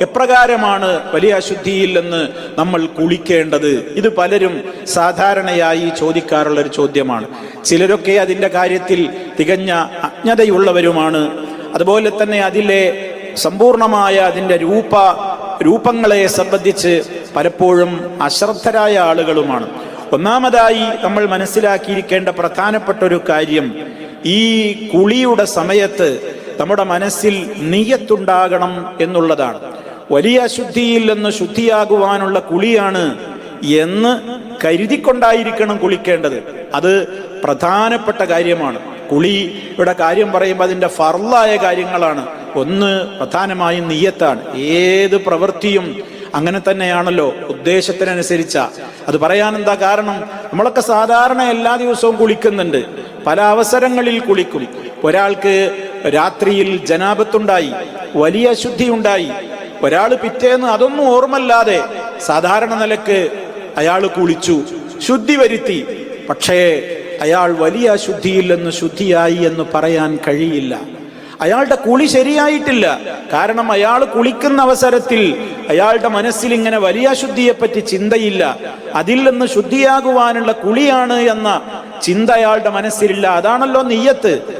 എപ്രകാരമാണ് വലിയ അശുദ്ധിയിൽ നിന്ന് നമ്മൾ കുളിക്കേണ്ടത്? ഇത് പലരും സാധാരണയായി ചോദിക്കാറുള്ള ഒരു ചോദ്യമാണ്. ചിലരൊക്കെ അതിന്റെ കാര്യത്തിൽ തികഞ്ഞ അജ്ഞതയുള്ളവരുമാണ്. അതുപോലെ തന്നെ അതിലെ സമ്പൂർണമായ അതിന്റെ രൂപ രൂപങ്ങളെ സംബന്ധിച്ച് പലപ്പോഴും അശ്രദ്ധരായ ആളുകളുമാണ്. ഒന്നാമതായി നമ്മൾ മനസ്സിലാക്കിയിരിക്കേണ്ട പ്രധാനപ്പെട്ട ഒരു കാര്യം ഈ കുളിയുടെ സമയത്ത് നമ്മുടെ മനസ്സിൽ നീയത്തുണ്ടാകണം എന്നുള്ളതാണ്. വലിയ അശുദ്ധിയിൽ നിന്ന് ശുദ്ധിയാകുവാനുള്ള കുളിയാണ് എന്ന് കരുതിക്കൊണ്ടായിരിക്കണം കുളിക്കേണ്ടത്. അത് പ്രധാനപ്പെട്ട കാര്യമാണ്. കുളി ഇവിടെ കാര്യം പറയുമ്പോൾ അതിന്റെ ഫർലായ കാര്യങ്ങളാണ്. ഒന്ന് പ്രധാനമായും നീയത്താണ് ഏത് പ്രവൃത്തിയും അങ്ങനെ തന്നെയാണല്ലോ ഉദ്ദേശത്തിനനുസരിച്ച. അത് പറയാൻ എന്താ കാരണം? നമ്മളൊക്കെ സാധാരണ എല്ലാ ദിവസവും കുളിക്കുന്നുണ്ട്. പല അവസരങ്ങളിൽ കുളിക്കും. ഒരാൾക്ക് രാത്രിയിൽ ജനാപത്തുണ്ടായി വലിയ അശുദ്ധി ഉണ്ടായി ഒരാൾ പിറ്റേന്ന് അതൊന്നും ഓർമ്മല്ലാതെ സാധാരണ നിലയ്ക്ക് അയാൾ കുളിച്ചു ശുദ്ധി വരുത്തി. പക്ഷേ അയാൾ വലിയ ശുദ്ധിയില്ലെന്ന് ശുദ്ധിയായി എന്ന് പറയാൻ കഴിയില്ല. അയാളുടെ കുളി ശരിയായിട്ടില്ല. കാരണം അയാൾ കുളിക്കുന്ന അവസരത്തിൽ അയാളുടെ മനസ്സിൽ ഇങ്ങനെ വലിയ ശുദ്ധിയെപ്പറ്റി ചിന്തയില്ല. അതിൽ നിന്ന് ശുദ്ധിയാകുവാനുള്ള കുളിയാണ് എന്ന ചിന്ത അയാളുടെ മനസ്സിലില്ല. അതാണല്ലോ നെയ്യത്ത്.